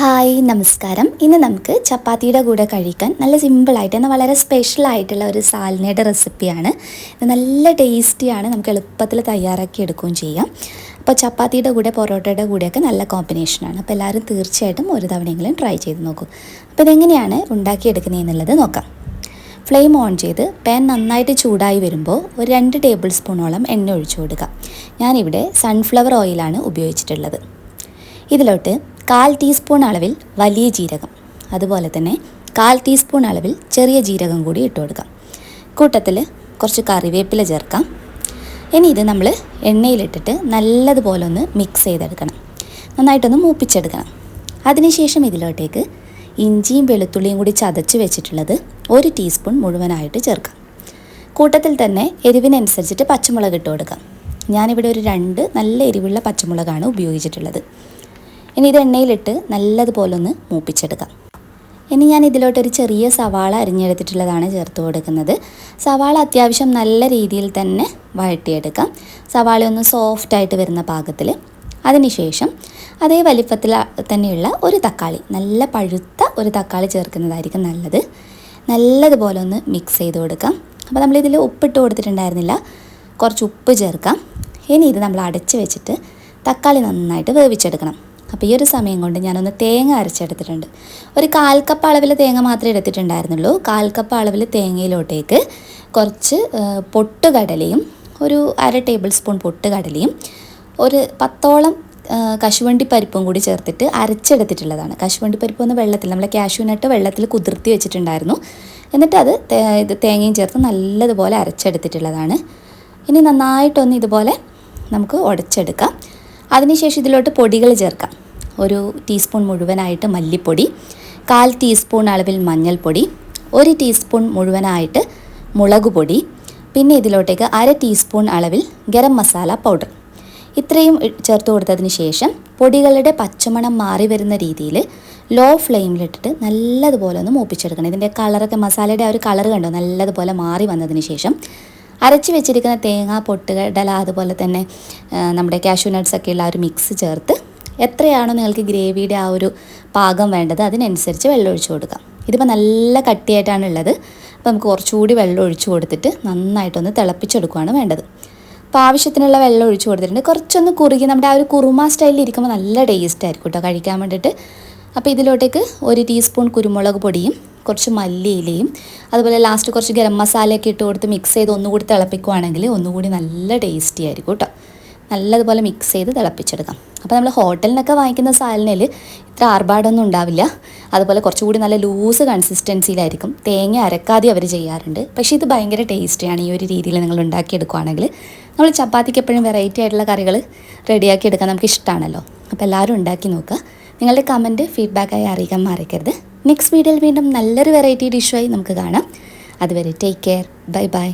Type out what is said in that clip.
Hi നമസ്കാരം. ഇന്ന് നമുക്ക് ചപ്പാത്തിയുടെ കൂടെ കഴിക്കാൻ നല്ല സിമ്പിളായിട്ട് എന്നാൽ വളരെ സ്പെഷ്യൽ ആയിട്ടുള്ള ഒരു സാലിനയുടെ റെസിപ്പിയാണ് ഇത് നല്ല ടേസ്റ്റിയാണ് നമുക്ക് എളുപ്പത്തിൽ തയ്യാറാക്കി എടുക്കുകയും ചെയ്യാം. അപ്പോൾ ചപ്പാത്തിയുടെ കൂടെ പൊറോട്ടയുടെ കൂടെയൊക്കെ നല്ല കോമ്പിനേഷനാണ് അപ്പോൾ എല്ലാവരും തീർച്ചയായിട്ടും ഒരു തവണയെങ്കിലും ട്രൈ ചെയ്ത് നോക്കൂ. അപ്പോൾ ഇതെങ്ങനെയാണ് ഉണ്ടാക്കിയെടുക്കുന്നതെന്നുള്ളത് നോക്കാം. ഫ്ലെയിം ഓൺ ചെയ്ത് പാൻ നന്നായിട്ട് ചൂടായി വരുമ്പോൾ ഒരു രണ്ട് ടേബിൾ സ്പൂണോളം എണ്ണ ഒഴിച്ചു കൊടുക്കുക. ഞാനിവിടെ സൺഫ്ലവർ ഓയിലാണ് ഉപയോഗിച്ചിട്ടുള്ളത്. ഇതിലോട്ട് കാൽ ടീസ്പൂൺ അളവിൽ വലിയ ജീരകം. അതുപോലെ തന്നെ കാൽ ടീസ്പൂൺ അളവിൽ ചെറിയ ജീരകം കൂടി ഇട്ട് കൊടുക്കാം. കൂട്ടത്തിൽ കുറച്ച് കറിവേപ്പില ചേർക്കാം. ഇനി ഇത് നമ്മൾ എണ്ണയിലിട്ടിട്ട് നല്ലതുപോലെ ഒന്ന് മിക്സ് ചെയ്തെടുക്കണം. നന്നായിട്ടൊന്ന് മൂപ്പിച്ചെടുക്കണം. അതിനുശേഷം ഇതിലോട്ടേക്ക് ഇഞ്ചിയും വെളുത്തുള്ളിയും കൂടി ചതച്ച് വെച്ചിട്ടുള്ളത് ഒരു ടീസ്പൂൺ മുഴുവനായിട്ട് ചേർക്കാം. കൂട്ടത്തിൽ തന്നെ എരിവിനനുസരിച്ചിട്ട് പച്ചമുളക് ഇട്ട് കൊടുക്കാം. ഞാനിവിടെ ഒരു രണ്ട് നല്ല എരിവുള്ള പച്ചമുളകാണ് ഉപയോഗിച്ചിട്ടുള്ളത്. ഇനി ഇത് എണ്ണയിലിട്ട് നല്ലതുപോലെ ഒന്ന് മൂപ്പിച്ചെടുക്കാം. ഇനി ഞാൻ ഇതിലോട്ടൊരു ചെറിയ സവാള അരിഞ്ഞെടുത്തിട്ടുള്ളതാണ് ചേർത്ത് കൊടുക്കുന്നത്. സവാള അത്യാവശ്യം നല്ല രീതിയിൽ തന്നെ വഴട്ടിയെടുക്കാം സവാള ഒന്ന് സോഫ്റ്റായിട്ട് വരുന്ന പാകത്തിൽ അതിനുശേഷം അതേ വലിപ്പത്തിൽ തന്നെയുള്ള ഒരു തക്കാളി നല്ല പഴുത്ത ഒരു തക്കാളി ചേർക്കുന്നതായിരിക്കും നല്ലത്. നല്ലതുപോലെ ഒന്ന് മിക്സ് ചെയ്ത് കൊടുക്കാം. അപ്പോൾ നമ്മളിതിൽ ഉപ്പിട്ട് കൊടുത്തിട്ടുണ്ടായിരുന്നില്ല. കുറച്ച് ഉപ്പ് ചേർക്കാം. ഇനി ഇത് നമ്മൾ അടച്ച് വെച്ചിട്ട് തക്കാളി നന്നായിട്ട് വേവിച്ചെടുക്കണം. അപ്പോൾ ഈ ഒരു സമയം കൊണ്ട് ഞാനൊന്ന് തേങ്ങ അരച്ചെടുത്തിട്ടുണ്ട്. ഒരു കാൽ കപ്പ് അളവിൽ തേങ്ങ മാത്രമേ എടുത്തിട്ടുണ്ടായിരുന്നുള്ളൂ. കാൽ കപ്പ് അളവിൽ തേങ്ങയിലോട്ടേക്ക് കുറച്ച് പൊട്ടുകടലയും ഒരു അര ടേബിൾ സ്പൂൺ പൊട്ടുകടലയും ഒരു പത്തോളം കശുവണ്ടി പരിപ്പും കൂടി ചേർത്തിട്ട് അരച്ചെടുത്തിട്ടുള്ളതാണ്. കശുവണ്ടി പരിപ്പ് ഒന്ന് വെള്ളത്തിൽ നമ്മളെ കാഷ്യൂനട്ട് വെള്ളത്തിൽ കുതിർത്തി വെച്ചിട്ടുണ്ടായിരുന്നു. എന്നിട്ട് അത് ഇത് തേങ്ങയും ചേർത്ത് നല്ലതുപോലെ അരച്ചെടുത്തിട്ടുള്ളതാണ്. ഇനി നന്നായിട്ടൊന്ന് ഇതുപോലെ നമുക്ക് ഉടച്ചെടുക്കാം. അതിനുശേഷം ഇതിലോട്ട് പൊടികൾ ചേർക്കാം. ഒരു ടീസ്പൂൺ മുഴുവനായിട്ട് മല്ലിപ്പൊടി കാൽ ടീസ്പൂൺ അളവിൽ മഞ്ഞൾപ്പൊടി ഒരു ടീസ്പൂൺ മുഴുവനായിട്ട് മുളക് പൊടി പിന്നെ ഇതിലോട്ടേക്ക് അര ടീസ്പൂൺ അളവിൽ ഗരം മസാല പൗഡർ ഇത്രയും ചേർത്ത് കൊടുത്തതിന് ശേഷം പൊടികളുടെ പച്ചമണം മാറി വരുന്ന രീതിയിൽ ലോ ഫ്ലെയിമിലിട്ടിട്ട് നല്ലതുപോലെ ഒന്ന് മൂപ്പിച്ചെടുക്കണം. ഇതിന്റെ കളറൊക്കെ മസാലയുടെ ആ ഒരു കളർ കണ്ടോ? നല്ലതുപോലെ മാറി വന്നതിന് ശേഷം അരച്ച് വെച്ചിരിക്കുന്ന തേങ്ങ പൊട്ടുകടല അതുപോലെ തന്നെ നമ്മുടെ കാഷ്യൂ നട്ട്സ് ഒക്കെ ഉള്ള ആ ഒരു മിക്സ് ചേർത്ത് എത്രയാണോ നിങ്ങൾക്ക് ഗ്രേവിയുടെ ആ ഒരു പാകം വേണ്ടത് അതിനനുസരിച്ച് വെള്ളം ഒഴിച്ചു കൊടുക്കാം. ഇതിപ്പോൾ നല്ല കട്ടിയായിട്ടാണ് ഉള്ളത്. അപ്പോൾ നമുക്ക് കുറച്ചുകൂടി വെള്ളം ഒഴിച്ചു കൊടുത്തിട്ട് നന്നായിട്ടൊന്ന് തിളപ്പിച്ചെടുക്കുകയാണ് വേണ്ടത്. അപ്പോൾ ആവശ്യത്തിനുള്ള വെള്ളം ഒഴിച്ചു കൊടുത്തിട്ടുണ്ട്. കുറച്ചൊന്ന് കുറുകി നമ്മുടെ ആ ഒരു കുറുമ സ്റ്റൈലിൽ ഇരിക്കുമ്പോൾ നല്ല ടേസ്റ്റ് ആയിരിക്കും കേട്ടോ കഴിക്കാൻ വേണ്ടിയിട്ട് അപ്പോൾ ഇതിലോട്ടേക്ക് ഒരു ടീസ്പൂൺ കുരുമുളക് പൊടിയും കുറച്ച് മല്ലിയിലയും അതുപോലെ ലാസ്റ്റ് കുറച്ച് ഗരം മസാലയൊക്കെ ഇട്ട് കൊടുത്ത് മിക്സ് ചെയ്ത് ഒന്നുകൂടി തിളപ്പിക്കുവാണെങ്കിൽ ഒന്നുകൂടി നല്ല ടേസ്റ്റി ആയിരിക്കും കേട്ടോ നല്ലതുപോലെ മിക്സ് ചെയ്ത് തിളപ്പിച്ചെടുക്കാം. അപ്പോൾ നമ്മൾ ഹോട്ടലിനൊക്കെ വാങ്ങിക്കുന്ന സാലിനിൽ ഇത്ര ആർഭാടൊന്നും ഉണ്ടാവില്ല. അതുപോലെ കുറച്ചുകൂടി നല്ല ലൂസ് കൺസിസ്റ്റൻസിയിലായിരിക്കും തേങ്ങ അരക്കാതെ അവർ ചെയ്യാറുണ്ട്. പക്ഷേ ഇത് ഭയങ്കര ടേസ്റ്റിയാണ് ഈ ഒരു രീതിയിൽ നിങ്ങൾ ഉണ്ടാക്കിയെടുക്കുകയാണെങ്കിൽ നമ്മൾ ചപ്പാത്തിക്ക് എപ്പോഴും വെറൈറ്റി ആയിട്ടുള്ള കറികൾ റെഡിയാക്കി എടുക്കാൻ നമുക്ക് ഇഷ്ടമാണല്ലോ അപ്പോൾ എല്ലാവരും ഉണ്ടാക്കി നോക്കുക. നിങ്ങളുടെ കമന്റ് ഫീഡ്ബാക്കായി അറിയിക്കാൻ മറക്കരുത്. നെക്സ്റ്റ് വീഡിയോയിൽ വീണ്ടും നല്ലൊരു വെറൈറ്റി ഡിഷുമായി നമുക്ക് കാണാം. അതുവരെ ടേക്ക് കെയർ ബൈ ബൈ